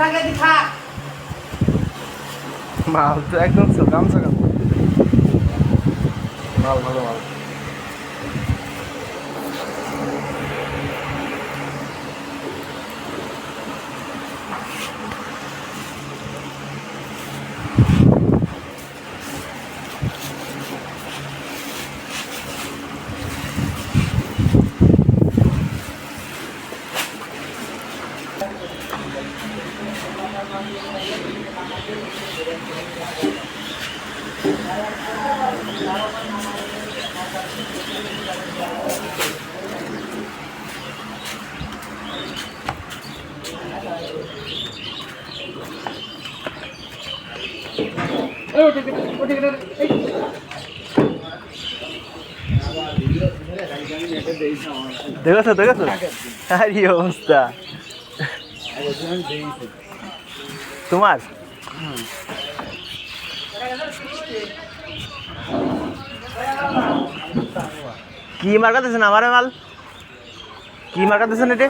থাকে। মাল তো একদম সকাম সকাম মাল ভালো মাল। এই দেখেছ দেখেছ? আরে অবস্থা? তোমার? কি মার্কা দিয়েছেন আমার মাল? কি মার্কা দিয়েছেন এটা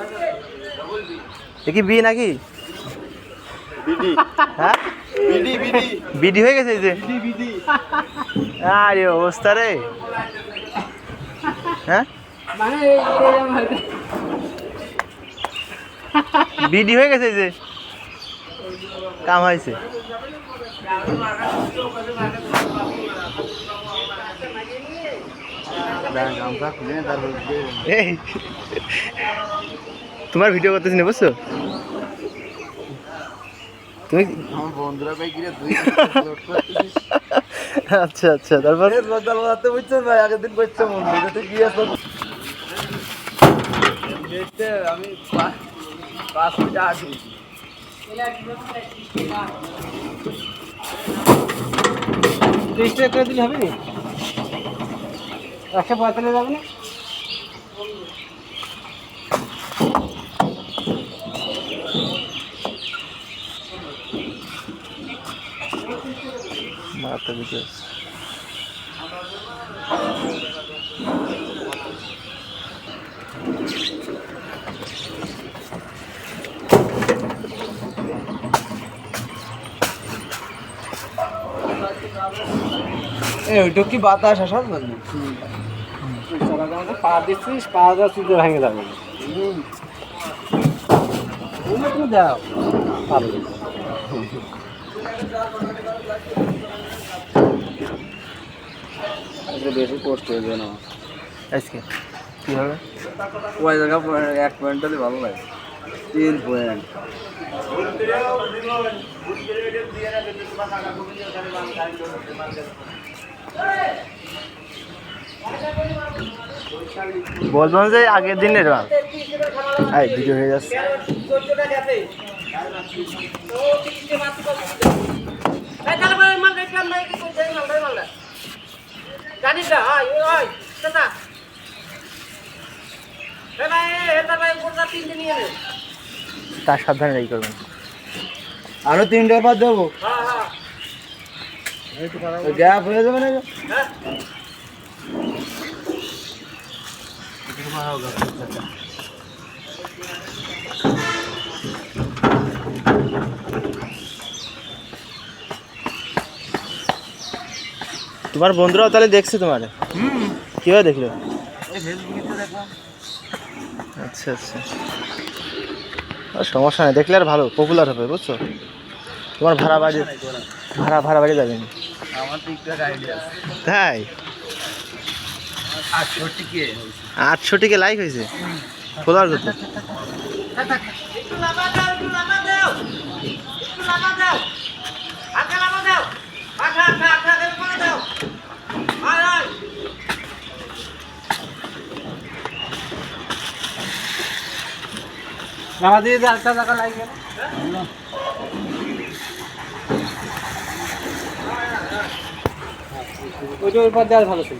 এ কি বি নাকি? হ্যাঁ? BD BD. বিডি হয়ে গেছে যে। বিডি আরে অবস্থা রে। হ্যাঁ? মানে বিডি হয়ে গেছে যে। কাম হয়েছে। তারপর তোমার ভিডিও করতেছি না বুঝছ? তুমি আমার বন্ধুরা ভাই কিরে তুই আচ্ছা আচ্ছা তারপর? বদল বদলাতে বুঝছ ভাই আগের দিন করছ আমি পাঁচ মিনিট ত্রিশ টাকা করে দিলে হবে না? একশো পঁয়তাল্লিশ যাবে না? মাথা ভিডিও এই ওইটা কি বাতাস? আসার পা দিচ্ছিস পা দেওয়া চুলে ভেঙে যাবে তুমি দাও পারবে বেশি কষ্ট হয়ে না আজকে কি হবে? ওই জায়গা এক পয়েন্ট ভালো লাগে। তিন পয়েন্ট বলব যে আগের দিনের এই ভিডিও হয়ে যাচ্ছে জানিস না হয় দাদা এ ভাই এটা ভাই তিনটে নিয়ে নে তার সাবধানে রেডি করবেন। আরও তিনটা বার দেবো। গ্যাপ হয়ে যাবে না তোমার বন্ধুরাও তাহলে দেখছে তোমার? কীভাবে দেখল? আচ্ছা আচ্ছা। সমস্যা নেই দেখলে আর ভালো পপুলার হবে বুঝছ? তোমার ভাড়া বাড়ি ভাড়া ভাড়া বাড়ি যাবে না। আমার টিকটক তাই? আটশো টিকে লাইক হয়েছে? ফলোয়ার কত? দাও। লামা দিয়ে টাকা ওইটা ওই পর দেওয়া ভালো ছিল।